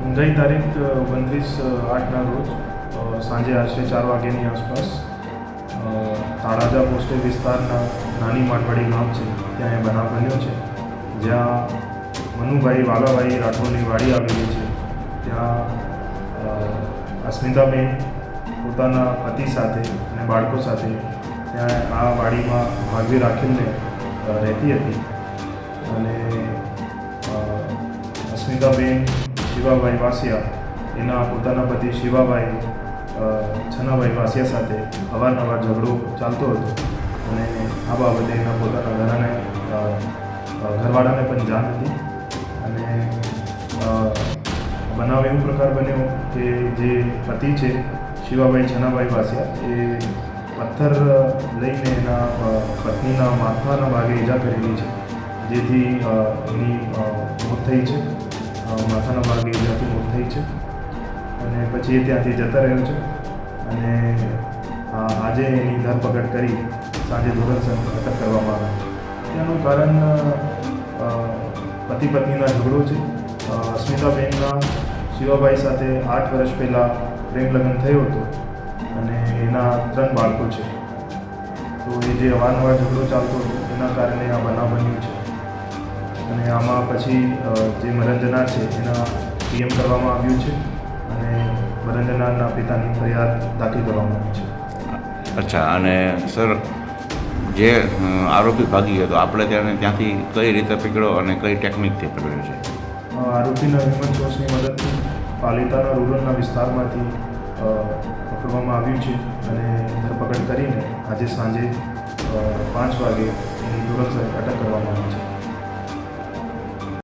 ગઈ તારીખ ઓગણત્રીસ આઠના રોજ સાંજે આશરે ચાર વાગ્યાની આસપાસ તાળાજા પોસ્ટે વિસ્તારના નાની માટવાડી ગામ છે, ત્યાં એ બનાવ બન્યો છે. જ્યાં મનુભાઈ વાલાભાઈ રાઠોડની વાડી આવેલી છે. ત્યાં અસ્મિતાબેન પોતાના પતિ સાથે અને બાળકો સાથે ત્યાં આ વાડીમાં ભાગવી રાખીને રહેતી હતી. અને અસ્મિતાબેન શિવાભાઈ વાસિયા, એના પોતાના પતિ શિવાભાઈ છનાભાઈ વાસિયા સાથે અવારનવાર ઝઘડો ચાલતો હતો. અને આ બાબતે એના પોતાના ઘરાને ઘરવાળાને પણ જાણ હતી. અને બનાવ એવો પ્રકાર બન્યો કે જે પતિ છે, શિવાભાઈ છનાભાઈ વાસિયા, એ પથ્થર લઈને એના પત્નીના માથાના ભાગે ઈજા કરેલી છે. જેથી એની મોત થઈ છે. માથાના ભાગે ત્યાંથી મોત થઈ છે. અને પછી એ ત્યાંથી જતા રહ્યો છે. અને આજે એની ધરપકડ કરી સાંજે ધોરણસર અટક કરવામાં આવે છે. તેનું કારણ પતિ પત્નીના ઝઘડો છે. અસ્મિતાબેનના શિવાભાઈ સાથે આઠ વર્ષ પહેલાં પ્રેમ લગ્ન થયો હતો. અને એના ત્રણ બાળકો છે. તો એ જે અવારનવાર ઝઘડો ચાલતો હતો, એના કારણે આ બનાવ બન્યું છે. અને આમાં પછી જે મરંજના છે એના પીએમ કરવામાં આવ્યું છે અને મરંજનાના પિતાની ફરિયાદ દાખલ કરવામાં આવી છે. અચ્છા અને સર જે આરોપી ભાગી ગયો તો આપણે તેને ત્યાંથી કઈ રીતે પકડ્યો અને કઈ ટેકનિકથી પકડ્યો છે? આરોપીના હ્યુમન સોર્સની મદદથી પાલિતાના રૂરલના વિસ્તારમાંથી પકડવામાં આવ્યું છે અને ધરપકડ કરીને આજે સાંજે પાંચ વાગે એની ધોરણસર અટક